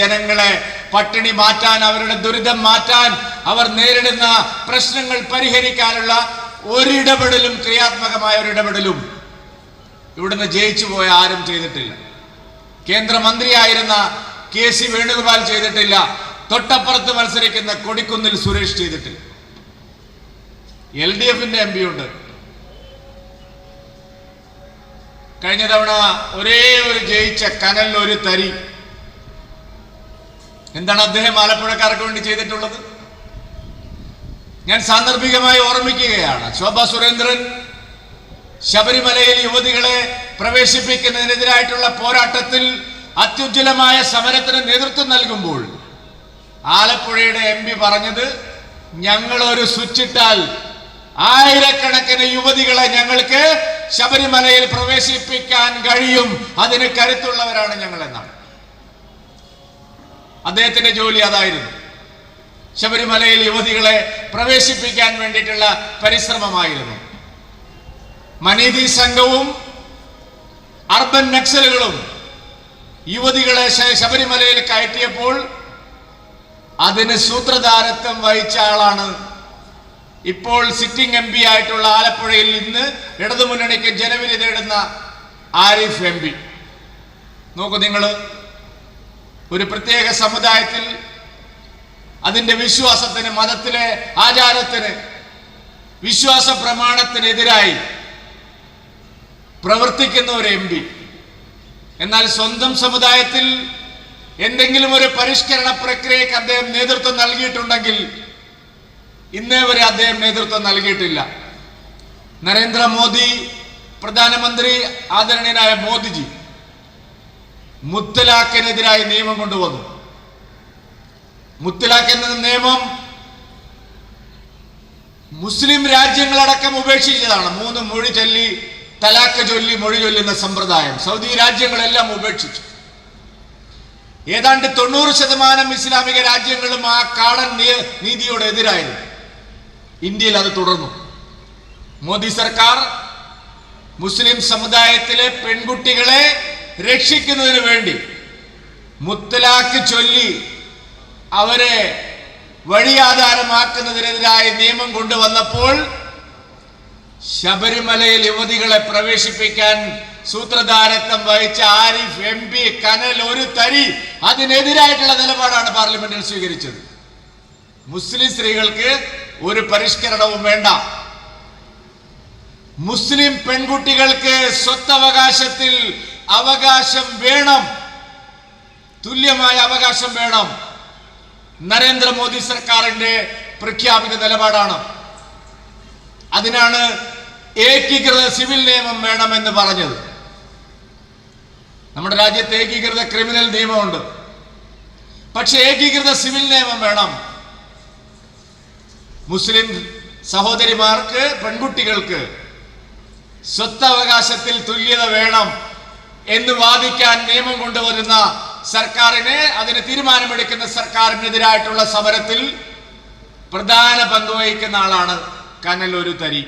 ജനങ്ങളെ പട്ടിണി മാറ്റാൻ അവരുടെ ദുരിതം മാറ്റാൻ അവർ നേരിടുന്ന പ്രശ്നങ്ങൾ പരിഹരിക്കാനുള്ള ഒരിടപെടലും ക്രിയാത്മകമായ ഒരു ഇടപെടലും ഇവിടുന്ന് ജയിച്ചു പോയ ആരും ചെയ്തിട്ടില്ല. കേന്ദ്രമന്ത്രിയായിരുന്ന കെ സി വേണുഗോപാൽ ചെയ്തിട്ടില്ല. തൊട്ടപ്പുറത്ത് മത്സരിക്കുന്ന കൊടിക്കുന്നിൽ സുരേഷ് ചെയ്തിട്ടില്ല. എൽ ഡി എഫിന്റെ എം പി ഉണ്ട്. കഴിഞ്ഞ തവണ ഒരേ ഒരു ജയിച്ച കനൽ ഒരു തരി എന്താണ് അദ്ദേഹം ആലപ്പുഴക്കാർക്ക് വേണ്ടി ചെയ്തിട്ടുള്ളത്? ഞാൻ സാന്ദർഭികമായി ഓർമ്മിക്കുകയാണ്. ശോഭ സുരേന്ദ്രൻ ശബരിമലയിൽ യുവതികളെ പ്രവേശിപ്പിക്കുന്നതിനെതിരായിട്ടുള്ള പോരാട്ടത്തിൽ അത്യുജ്വലമായ സമരത്തിന് നേതൃത്വം നൽകുമ്പോൾ ആലപ്പുഴയുടെ എം പി പറഞ്ഞത് ഞങ്ങൾ ഒരു സ്വിച്ചിട്ടാൽ ആയിരക്കണക്കിന് യുവതികളെ ഞങ്ങൾക്ക് ശബരിമലയിൽ പ്രവേശിപ്പിക്കാൻ കഴിയും. അതിന് കരുത്തുള്ളവരാണ് ഞങ്ങൾ എന്നാണ് അദ്ദേഹത്തിന്റെ ജോലി അതായിരുന്നു. ശബരിമലയിൽ യുവതികളെ പ്രവേശിപ്പിക്കാൻ വേണ്ടിയിട്ടുള്ള പരിശ്രമമായിരുന്നു. മനീതി സംഘവും അർബൻ നക്സലുകളും യുവതികളെ ശബരിമലയിൽ കയറ്റിയപ്പോൾ അതിന് സൂത്രധാരത്വം വഹിച്ച ആളാണ്. ഇപ്പോൾ സിറ്റിംഗ് എം പി ആയിട്ടുള്ള ആലപ്പുഴയിൽ ഇന്ന് ഇടതുമുന്നണിക്ക് ജനവിധി തേടുന്ന ആരിഫ് എം പി. നോക്കൂ നിങ്ങൾ ഒരു പ്രത്യേക സമുദായത്തിൽ അതിന്റെ വിശ്വാസത്തിന് മതത്തിലെ ആചാരത്തിന് വിശ്വാസ പ്രമാണത്തിനെതിരായി പ്രവർത്തിക്കുന്ന ഒരു എം പി. എന്നാൽ സ്വന്തം സമുദായത്തിൽ എന്തെങ്കിലും ഒരു പരിഷ്കരണ പ്രക്രിയക്ക് അദ്ദേഹം നേതൃത്വം നൽകിയിട്ടുണ്ടെങ്കിൽ ഇന്നേ വരെ അദ്ദേഹം നേതൃത്വം നൽകിയിട്ടില്ല. നരേന്ദ്രമോദി പ്രധാനമന്ത്രി ആദരണീയനായ മോദിജി മുത്തലാഖിനെതിരായി നിയമം കൊണ്ടുവന്നു. മുത്തലാഖ് എന്ന നിയമം മുസ്ലിം രാജ്യങ്ങളടക്കം ഉപേക്ഷിച്ചതാണ്. മൂന്ന് മൊഴി ചൊല്ലി തലാക്ക് ചൊല്ലി മൊഴി ചൊല്ലുന്ന സമ്പ്രദായം. സൗദി രാജ്യങ്ങളെല്ലാം ഉപേക്ഷിച്ചു. ഏതാണ്ട് തൊണ്ണൂറ് ശതമാനം ഇസ്ലാമിക രാജ്യങ്ങളും ആ കാടൻ നീതിയോട് എതിരായിരുന്നു. ഇന്ത്യയിൽ അത് തുടർന്നു. മോദി സർക്കാർ മുസ്ലിം സമുദായത്തിലെ പെൺകുട്ടികളെ രക്ഷിക്കുന്നതിന് വേണ്ടി മുത്തലാക്ക് ചൊല്ലി അവരെ വഴിയാധാരമാക്കുന്നതിനെതിരായ നിയമം കൊണ്ടുവന്നപ്പോൾ ശബരിമലയിൽ യുവതികളെ പ്രവേശിപ്പിക്കാൻ സൂത്രധാരത്വം വഹിച്ച ആരിഫ് എം പി കനൽ ഒരു തരി അതിനെതിരായിട്ടുള്ള നിലപാടാണ് പാർലമെന്റിൽ സ്വീകരിച്ചത്. മുസ്ലിം സ്ത്രീകൾക്ക് ഒരു പരിഷ്കരണവും വേണ്ട. മുസ്ലിം പെൺകുട്ടികൾക്ക് സ്വത്തവകാശത്തിൽ അവകാശം വേണം. തുല്യമായ അവകാശം വേണം. നരേന്ദ്രമോദി സർക്കാരിന്റെ പ്രഖ്യാപിത നിലപാടാണ്. അതിനാണ് ഏകീകൃത സിവിൽ നിയമം വേണമെന്ന് പറഞ്ഞത്. നമ്മുടെ രാജ്യത്ത് ഏകീകൃത ക്രിമിനൽ നിയമമുണ്ട്. പക്ഷെ ഏകീകൃത സിവിൽ നിയമം വേണം. മുസ്ലിം സഹോദരിമാർക്ക് പെൺകുട്ടികൾക്ക് സ്വത്തവകാശത്തിൽ തുല്യത വേണം. എന്ന് വാദിക്കാൻ നിയമം കൊണ്ടുവരുന്ന സർക്കാരിനെ അതിന് തീരുമാനമെടുക്കുന്ന സർക്കാരിനെതിരായിട്ടുള്ള സമരത്തിൽ പ്രധാന പങ്ക് വഹിക്കുന്ന ആളാണ് കനലൊരു തരി